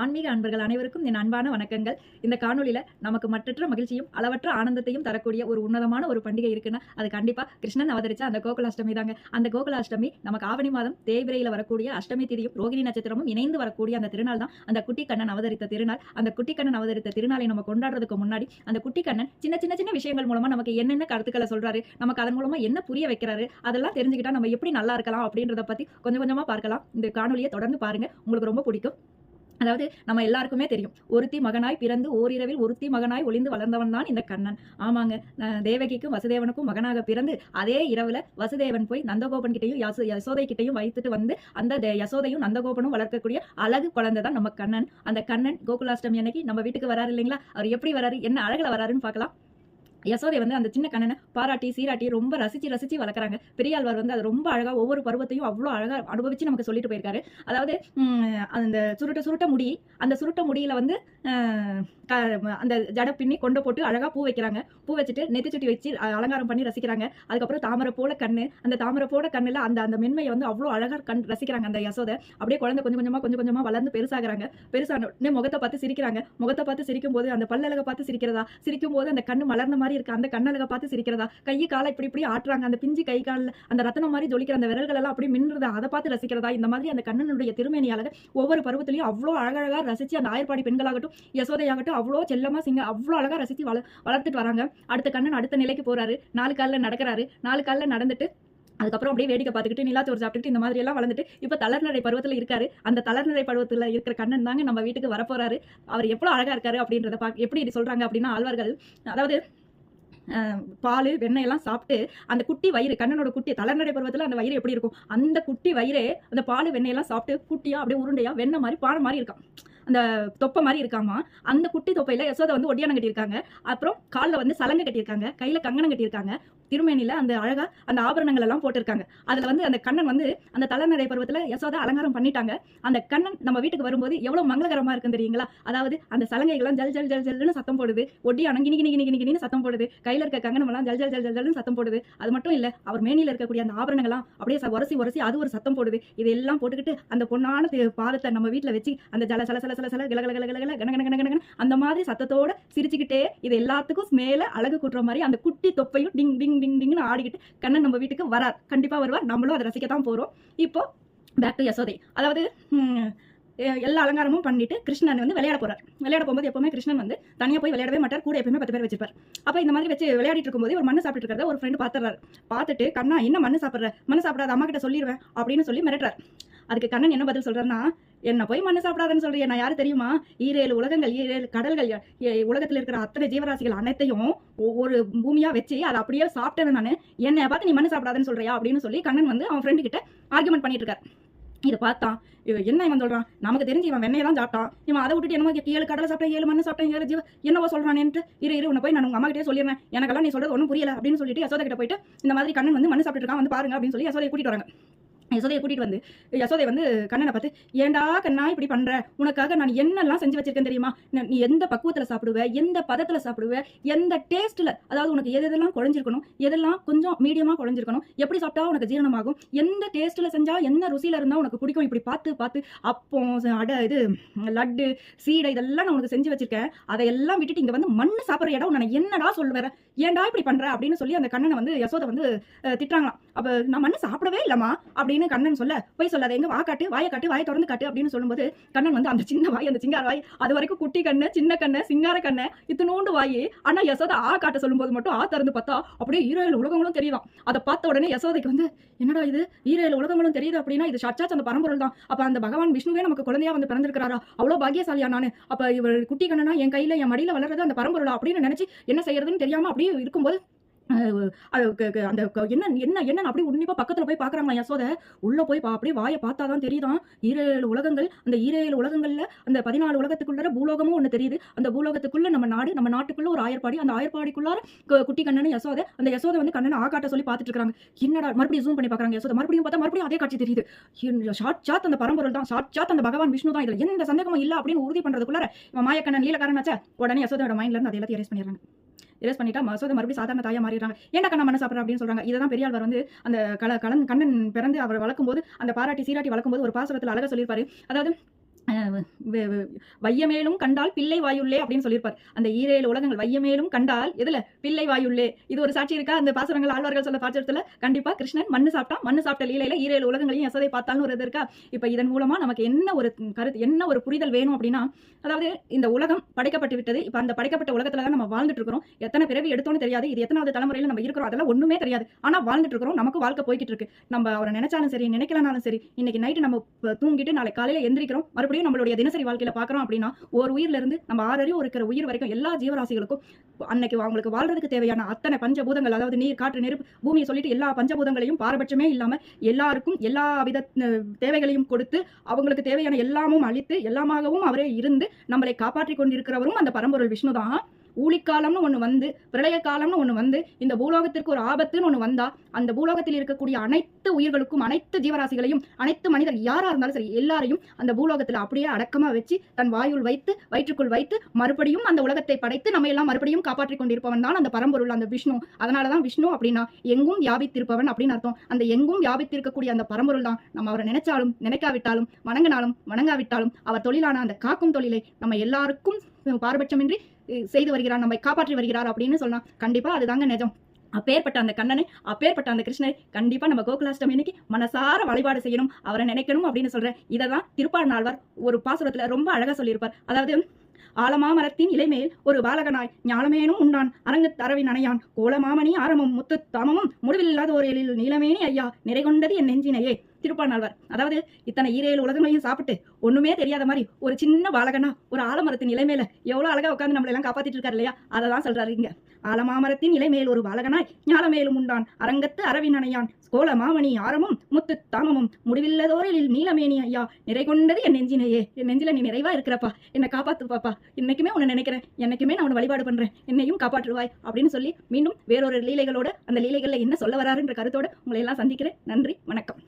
ஆன்மீக அன்பர்கள் அனைவருக்கும் என் அன்பான வணக்கங்கள். இந்த காணொலியில் நமக்கு மற்றற்ற மகிழ்ச்சியும் அளவற்ற ஆனந்தத்தையும் தரக்கூடிய ஒரு உன்னதமான ஒரு பண்டிகை இருக்குன்னா அது கண்டிப்பாக கிருஷ்ணன் அவதரிச்ச அந்த கோகுலாஷ்டமி தாங்க. அந்த கோகுலாஷ்டமி நமக்கு ஆவணி மாதம் தேவிரையில் வரக்கூடிய அஷ்டமி திதியும் ரோகிணி நட்சத்திரமும் இணைந்து வரக்கூடிய அந்த திருநாள் தான். அந்த குட்டி கண்ணன் அவதரித்த திருநாள். அந்த குட்டி கண்ணன் அவதரித்த திருநாளை நம்ம கொண்டாடுறதுக்கு முன்னாடி அந்த குட்டி கண்ணன் சின்ன சின்ன சின்ன விஷயங்கள் மூலமாக நமக்கு என்னென்ன கருத்துக்களை சொல்கிறாரு நமக்கு அதன் மூலமாக என்ன புரிய வைக்கிறாரு அதெல்லாம் தெரிஞ்சுக்கிட்டா நம்ம எப்படி நல்லா இருக்கலாம் அப்படின்றத பற்றி கொஞ்சம் கொஞ்சமாக பார்க்கலாம். இந்த காணொலியை தொடர்ந்து பாருங்கள் உங்களுக்கு ரொம்ப பிடிக்கும். அதாவது நம்ம எல்லாருக்குமே தெரியும். ஒருத்தி மகனாய் பிறந்து ஓரிரவில் ஒருத்தி மகனாய் ஒளிந்து வளர்ந்தவன் தான் இந்த கண்ணன். ஆமாங்க. தேவகிக்கும் வசுதேவனுக்கும் மகனாக பிறந்து அதே இரவுல வசுதேவன் போய் நந்தகோபன் கிட்டையும் யசோதை கிட்டையும் வைத்துட்டு வந்து அந்த தே- யசோதையும் நந்தகோபனும் வளர்க்கக்கூடிய அழகு குழந்தை தான் நம்ம கண்ணன். அந்த கண்ணன் கோகுலாஷ்டமி அன்னைக்கு நம்ம வீட்டுக்கு வராரு இல்லைங்களா? அவர் எப்படி வராரு? என்ன அழகுல வராருன்னு பார்க்கலாம். யசோதை வந்து அந்த சின்ன கண்ணனை பாராட்டி சீராட்டி ரொம்ப ரசிச்சு ரசிச்சு வளர்க்குறாங்க. பெரியாழ்வார் வந்து அது ரொம்ப அழகாக ஒவ்வொரு பருவத்தையும் அவ்வளோ அழகாக அனுபவிச்சு நமக்கு சொல்லிட்டு போயிருக்காரு. அதாவது அந்த சுருட்ட சுருட்ட முடி அந்த சுருட்ட முடியில வந்து க- அந்த ஜட பின்னி கொண்டு போட்டு அழகாக பூ வைக்கிறாங்க. பூ வச்சுட்டு நெத்தி சுட்டி வச்சு அலங்காரம் பண்ணி ரசிக்கிறாங்க. அதுக்கப்புறம் தாமரை போல கண்ணு அந்த தாமரை போல கண்ணில் அந்த அந்த மென்மையை வந்து அவ்வளோ அழகாக கண் ரசிக்கிறாங்க அந்த யசோதை. அப்படியே குழந்தை கொஞ்சம் கொஞ்சமாக கொஞ்சம் கொஞ்சமாக வளர்ந்து பெருசாகிறாங்க. பெருசான முகத்தை பார்த்து சிரிக்கிறாங்க. முகத்தை பார்த்து சிரிக்கும் போது அந்த பல்லழகை பார்த்து சிரிக்கிறதா? சிரிக்கும் போது அந்த கண்ணு மலர்ந்த மாதிரி இருக்கு அந்த கண்ணழகை பார்த்து சிரிக்கிறதா? கையை காலை இப்படி இப்படி ஆட்டுறாங்க. அந்த பிஞ்சு கை காலில் அந்த ரத்தனம் மாதிரி ஜொலிக்கிற அந்த விரல்கள் எல்லாம் அப்படி மின்னுறதா? அதை பார்த்து ரசிக்கிறதா? இந்த மாதிரி அந்த கண்ணனுடைய திருமேனி அழகு ஒவ்வொரு பருவத்திலையும் அவ்வளோ அழகழகா ரசிச்சு அந்த ஆயர்பாடி பெண்களாகட்டும் யசோதையாகட்டும் அவ்வளோ செல்லமா சிங்க அவ்வளோ அழகா ரசித்து வள வளர்த்துட்டு வராங்க. அடுத்த கண்ணன் அடுத்த நிலைக்கு போறாரு. நாலு காலில் நடக்கிறாரு. நாலு காலில் நடந்துட்டு அதுக்கப்புறம் அப்படியே வேடிக்கை பார்த்துக்கிட்டு நிலாத்தோர் சாப்பிட்டுட்டு இந்த மாதிரி எல்லாம் வளர்ந்துட்டு இப்போ தளர்நடை பருவத்தில் இருக்காரு. அந்த தளர்நடை பருவத்தில் இருக்கிற கண்ணன் தாங்க நம்ம வீட்டுக்கு வரப்போறாரு. அவர் எவ்வளோ அழகாக இருக்காரு அப்படின்றத பா எப்படி சொல்கிறாங்க அப்படின்னா ஆழ்வார்கள் அதாவது பால் வெண்ணெய் எல்லாம் சாப்பிட்டு அந்த குட்டி வயிறு கண்ணனோட குட்டி தளர்நடை பருவத்தில் அந்த வயிறு எப்படி இருக்கும்? அந்த குட்டி வயிறு அந்த பால் வெண்ணெய் எல்லாம் சாப்பிட்டு குட்டியா அப்படியே உருண்டையா வெண்ணெய் மாதிரி பானை மாதிரி இருக்கான் அந்த தொப்பை மாதிரி இருக்காமா அந்த குட்டி தொப்பையில யசோதை வந்து ஒடியானம் கட்டியிருக்காங்க. அப்புறம் காலில் வந்து சலங்கை கட்டியிருக்காங்க கையில கங்கணம் கட்டியிருக்காங்க. திருமேனில அந்த அழகா அந்த ஆபரணங்கள் எல்லாம் போட்டிருக்காங்க. அதுல வந்து அந்த கண்ணன் வந்து அந்த தலைநடை பருவத்துல யசோதை அலங்காரம் பண்ணிட்டாங்க. அந்த கண்ணன் நம்ம வீட்டுக்கு வரும்போது எவ்வளவு மங்களகரமா இருக்கும் தெரியுங்களா? அதாவது அந்த சலங்கைகள்லாம் ஜல் ஜல் ஜல் ஜல்னு சத்தம் போடுது. ஒட்டி அணங்கி நிகி நிகி நிகி சத்தம் போடுது. கையில இருக்க கங்கணம் எல்லாம் ஜல் ஜல் ஜல் ஜல் ஜல்னு சத்தம் போடுது. அது மட்டும் இல்ல அவர் மேனில இருக்கக்கூடிய அந்த ஆபரணங்கள்லாம் அப்படியே உரசி உரசி அது ஒரு சத்தம் போடுது. இதெல்லாம் போட்டுக்கிட்டு அந்த பொண்ணான பாதத்தை நம்ம வீட்டில் வச்சு அந்த ஜல சல சல சல சல கிள கிள கிள கிள கிள கன கன கன அந்த மாதிரி சத்தத்தோட சிரிச்சுக்கிட்டே இது எல்லாத்துக்கும் மேல அழகு கூட்டுற மாதிரி அந்த குட்டி தொப்பையும் டிங் டிங் டிங் டிங்னு ஆடிக்கிட்டு கண்ணன் நம்ம வீட்டுக்கு வரார். கண்டிப்பா வருவார். நம்மளும் அதை ரசிக்கத்தான் போறோம். இப்போ பேக் டு யசோதை அதாவது எல்லா அலங்காரமும் பண்ணிட்டு கிருஷ்ணன் வந்து விளையாட போறார். விளையாட போகும்போது எப்பவுமே கிருஷ்ணன் வந்து தனியாக போய் விளையாடவே மாட்டார். கூட எப்பவுமே பத்து பேர் வச்சிருப்பார். அப்போ இந்த மாதிரி வச்சு விளையாடிட்டு இருக்கும்போது ஒரு மண்ணு சாப்பிட்டு இருக்கிறத ஒரு ஃப்ரெண்டு பார்த்துறாரு பார்த்துட்டு கண்ணா என்ன மண்ணு சாப்பிட்ற? மண்ணு சாப்பிடாத அம்மா கிட்ட சொல்லிடுவேன் அப்படின்னு சொல்லி மிரட்டுறார். அதுக்கு கண்ணன் என்ன பதில் சொல்றாருன்னா என்ன போய் மண்ணு சாப்பிடாதன்னு சொல்றிய. நான் யாரு தெரியுமா? ஈரேழு உலகங்கள் ஈரேழு கடல்கள் உலகத்துல இருக்கிற அத்தனை ஜீவராசிகள் அனைத்தையும் ஒரு பூமியா வச்சு அதை அப்படியே சாப்பிட்டேன் நான். என்னை பார்த்து நீ மண்ணு சாப்பிடாதன்னு சொல்றியா? அப்படின்னு சொல்லி கண்ணன் வந்து அவன் ஃப்ரெண்டு கிட்ட ஆர்குமெண்ட் பண்ணிட்டு இருக்காரு இதை பார்த்தான். இவன் என்ன இவன் சொல்றான்? நமக்கு தெரிஞ்சு இவன் வெண்ணையை தான் சாப்பிட்டான். இவன் அதை விட்டுட்டு என்னமோ ஏழு கடலை சாப்பிட்டேன் ஏழு மண்ணு சாப்பிட்டேன் ஏழு ஜீவ என்னவோ சொல்றானேன்ட்டு இரு இரு உன்னை போய் நான் உங்க அம்மா கிட்டே சொல்லிடுறேன். எனக்கெல்லாம் நீ சொல்றது ஒன்றும் புரியல. அப்படின்னு சொல்லிட்டு யசோதை கிட்ட போயிட்டு இந்த மாதிரி கண்ணன் வந்து மண்ணு சாப்பிட்டு இருக்கான். வந்து பாருங்க. அப்படின்னு சொல்லி யசோதை கூட்டிட்டு வராங்க. யசோதையை கூட்டிகிட்டு வந்து யசோதை வந்து கண்ணனை பார்த்து ஏண்டா கண்ணா இப்படி பண்ணுற உனக்காக நான் என்னெல்லாம் செஞ்சு வச்சிருக்கேன் தெரியுமா? நீ எந்த பக்குவத்தில் சாப்பிடுவ? எந்த பதத்தில் சாப்பிடுவ? எந்த டேஸ்ட்டில் அதாவது உனக்கு எது எதெல்லாம் குழஞ்சிருக்கணும்? எதெல்லாம் கொஞ்சம் மீடியமாக குழஞ்சிருக்கணும்? எப்படி சாப்பிட்டா உனக்கு ஜீரணமாகும்? எந்த டேஸ்ட்டில் செஞ்சால் என்ன ருசியில் இருந்தால் உனக்கு பிடிக்கும்? இப்படி பார்த்து பார்த்து அப்போ அடை இது லட்டு சீடை இதெல்லாம் நான் உனக்கு செஞ்சு வச்சிருக்கேன். அதையெல்லாம் விட்டுட்டு இங்கே வந்து மண்ணு சாப்பிட்ற இடம் நான் என்னடா சொல்லுவேன்? ஏன்டா இப்படி பண்ணுற அப்படின்னு சொல்லி அந்த கண்ணனை வந்து யசோதை வந்து திட்டுறாங்களாம். அப்ப நான் மண்ணு சாப்பிடவே இல்லம்மா அப்படின்னு கண்ணன் சொல்ல போய் சொல்லாத எங்க வா காட்டு வாயை காட்டு வாயை திறந்து காட்டு அப்படின்னு சொல்லும்போது கண்ணன் வந்து அந்த சின்ன வாய் அந்த சிங்கார வாய் அது வரைக்கும் குட்டி கண்ணு சின்ன கண்ணு சிங்கார கண்ணு இத்தினோண்டு வாய். ஆனா யசோதா ஆ காட்ட சொல்லும்போது மட்டும் ஆ திறந்து பார்த்தா அப்படியே ஈரேழு உலகங்களும் தெரியும் அதை பார்த்த உடனே யசோதைக்கு வந்து என்னடா இது? ஈரேழு உலகங்களும் தெரியுது அப்படின்னா இது சச்சாச்சு அந்த பரம்பொருள் தான். அப்ப அந்த பகவான் விஷ்ணுவே நமக்கு குழந்தையா வந்து பிறந்திருக்கிறாரா? அவ்வளவு பாக்கியசாலியா நானு. அப்ப இவர் குட்டி கண்ணனா என் கையில என் மடியில வளர்றது அந்த பரம்பொருளா? அப்படின்னு நினைச்சு என்ன செய்யறதுன்னு தெரியாம அப்படியே இருக்கும்போது அந்த என்ன என்ன என்ன அப்படி உன்னிப்பா பக்கத்துல போய் பாக்குறாங்களா யசோத? உள்ள போய் பா- அப்படியே வாயை பார்த்தாதான் தெரியுதான். ஈரேழு உலகங்கள் அந்த ஈரேழு உலகங்கள்ல அந்த பதினாலு உலகத்துக்குள்ள பூலோகமும் ஒண்ணு தெரியுது. அந்த பூலோகத்துக்குள்ள நம்ம நாடு நம்ம நாட்டுக்குள்ள ஒரு ஆயர்பாடி அந்த ஆயர்பாடிக்குள்ளார கு- குட்டி கண்ணனு யசோதை. அந்த யசோதை வந்து கண்ணனை ஆகாட்ட சொல்லி பார்த்துட்டு இருக்காங்க என்னடா மறுபடியும் ஜூம் பண்ணி பாக்குறாங்க யசோத. மறுபடியும் பார்த்தா மறுபடியும் அதே காட்சி தெரியுது. ஷாட் சாத் அந்த பரம்பொருள் தான். ஷாட் சாத் அந்த பகவான் விஷ்ணு தான். இதுல எந்த சந்தேகமும் இல்ல அப்படின்னு உறுதி பண்றதுக்குள்ளார கண்ணன் நீல லீலக்காரனாச்சா உடனே யசோதோட மைண்ட்ல இருந்து அதை எல்லாத்தையும் erase பண்ணிடுறாங்க. எரேஸ் பண்ணிட்டா மசோதை மறுபடியும் சாதாரண தாயா மாறிடுறாங்க. ஏன்டா கண்ணா மன சாப்பிட்ற அப்படின்னு சொல்றாங்க. இதை தான் பெரியாழ்வார் வந்து அந்த கல கலன் கண்ணன் பிறந்து அவர் வளர்க்கும் போது அந்த பாராட்டி சீராட்டி வளர்க்கும் போது ஒரு பாசுரத்தில் அழகாக சொல்லியிருப்பாரு. அதாவது வையமேலும் கண்டால் பிள்ளை வாயுள்ளே அப்படின்னு சொல்லியிருப்பார். அந்த ஈரேழு உலகங்கள் வையமேலும் கண்டால் எதுல? பிள்ளை வாயுள்ளே. இது ஒரு சாட்சி இருக்கா? அந்த பாசுரங்கள் ஆழ்வார்கள் சொல்ல பாத்திரத்துல கண்டிப்பா கிருஷ்ணன் மண்ணு சாப்பிட்டா மண்ணு சாப்பிட்ட லீலையில ஈரேழு உலகங்களையும் எசதை பார்த்தாலும் ஒரு இது இருக்கா? இப்ப இதன் மூலமா நமக்கு என்ன ஒரு கருத்து என்ன ஒரு புரிதல் வேணும் அப்படின்னா அதாவது இந்த உலகம் படைக்கப்பட்டு விட்டது. இப்ப அந்த படைக்கப்பட்ட உலகத்துல தான் நம்ம வாழ்ந்துட்டு இருக்கிறோம். எத்தனை பிறவி எடுத்தோன்னு தெரியாது. இது எத்தனாவது தலைமுறையில நம்ம இருக்கிறோம். அதெல்லாம் ஒண்ணுமே தெரியாது. ஆனா வாழ்ந்துட்டு இருக்கிறோம். நமக்கு வாழ்க்கை போய்கிட்டு இருக்கு. நம்ம அவரை நினைச்சாலும் சரி நினைக்கலனாலும் சரி இன்னைக்கு நைட்டு நம்ம தூங்கிட்டு நாளை காலையில எந்திரிக்கிறோம். மறுபடியும் நம்மளுடைய தினசரி வாழ்க்கையில பாக்குறோம் அப்படின்னா ஒரு உயிர்ல இருந்து நம்ம ஆறறிவு இருக்கிற உயிர் வரைக்கும் எல்லா ஜீவராசிகளுக்கும் அன்னைக்கு அவங்களுக்கு வாழ்றதுக்கு தேவையான அத்தனை பஞ்சபூதங்கள் அதாவது நீர் காற்று நெருப்பு பூமியை சொல்லிட்டு எல்லா பஞ்சபூதங்களையும் பாரபட்சமே இல்லாம எல்லாருக்கும் எல்லா வித தேவைகளையும் கொடுத்து அவங்களுக்கு தேவையான எல்லாமும் அளித்து எல்லாமாகவும் அவரே இருந்து நம்மளை காப்பாற்றி கொண்டிருக்கிறவரும் அந்த பரம்பொருள் விஷ்ணு தான் ஊழிக்காலம்னு ஒன்று வந்து பிரளய காலம்னு ஒன்று வந்து இந்த பூலோகத்திற்கு ஒரு ஆபத்துன்னு ஒன்று வந்தா அந்த பூலோகத்தில் இருக்கக்கூடிய அனைத்து உயிர்களுக்கும் அனைத்து ஜீவராசிகளையும் அனைத்து மனிதர் யாரா இருந்தாலும் சரி எல்லாரையும் அந்த பூலோகத்தில் அப்படியே அடக்கமா வச்சு தன் வாயுள் வைத்து வயிற்றுக்குள் வைத்து மறுபடியும் அந்த உலகத்தை படைத்து நம்ம எல்லாம் மறுபடியும் காப்பாற்றி கொண்டிருப்பவன் தான் அந்த பரம்பொருள் அந்த விஷ்ணு. அதனால தான் விஷ்ணு அப்படின்னா எங்கும் வியாபித்திருப்பவன் அப்படின்னு அர்த்தம் அந்த எங்கும் வியாபித்திருக்கக்கூடிய அந்த பரம்பொருள் தான். நம்ம அவரை நினைச்சாலும் நினைக்காவிட்டாலும் வணங்கினாலும் வணங்காவிட்டாலும் அவர் தொழிலான அந்த காக்கும் தொழிலை நம்ம எல்லாருக்கும் பாரபட்சமின்றி செய்து வருகிறார் நம்மை காப்பாற்றி வருகிறார் அப்படின்னு சொன்னா கண்டிப்பா அதுதாங்க நிஜம். அப்பேற்பட்ட அந்த கண்ணனை அப்பேற்பட்ட அந்த கிருஷ்ணரை கண்டிப்பா நம்ம கோகுலாஷ்டமி இன்னைக்கு மனசார வழிபாடு செய்யணும் அவரை நினைக்கணும் அப்படின்னு சொல்றேன். இதை தான் திருப்பார் நால்வர் ஒரு பாசுரத்துல ரொம்ப அழகாக சொல்லியிருப்பார். அதாவது ஆலமாமரத்தின் இலைமேல் ஒரு பாலகனாய் ஞாலமேனும் உண்டான் அரங்கு தரவின் அணையான் கோலமாமணி ஆரமும் முத்து தாமமும் முடிவில்லாத ஒரு எழில் நீலமேனி ஐயா நிறைகொண்டது என் நெஞ்சினையே. திருப்பானாழ்வார். அதாவது இத்தனை ஈரேழு உலகங்களையும் சாப்பிட்டு ஒண்ணுமே தெரியாத மாதிரி ஒரு சின்ன பாலகனா ஒரு ஆலமரத்தின் இலை மேல எவ்வளவு அழகா உட்காந்து நம்மள எல்லாம் காப்பாத்திட்டு இருக்காரு இல்லையா? அதை தான் சொல்றாரு இங்க. ஆலமாமரத்தின் இலை மேல் ஒரு பாலகனாய் ஞாலமேலும் உண்டான். அரங்கத்து அரவின் அணையான். கோல மாமணி ஆரமும் முத்து தாமமும். முடிவில்லதோரில் நீலமேனி ஐயா. நிறை கொண்டது என் நெஞ்சினையே. என் நெஞ்சில நீ நிறைவா இருக்கிறப்பா. என்னை காப்பாத்து பாப்பா. இன்னைக்குமே உன்னை நினைக்கிறேன். என்னைக்குமே நான் உன்னை வழிபாடு பண்றேன். என்னையும் காப்பாற்றுவாய் அப்படின்னு சொல்லி மீண்டும் வேறொரு லீலைகளோட அந்த லீலைகளில் என்ன சொல்ல வராருன்ற கருத்தோட உங்களை எல்லாம் சந்திக்கிறேன். நன்றி. வணக்கம்.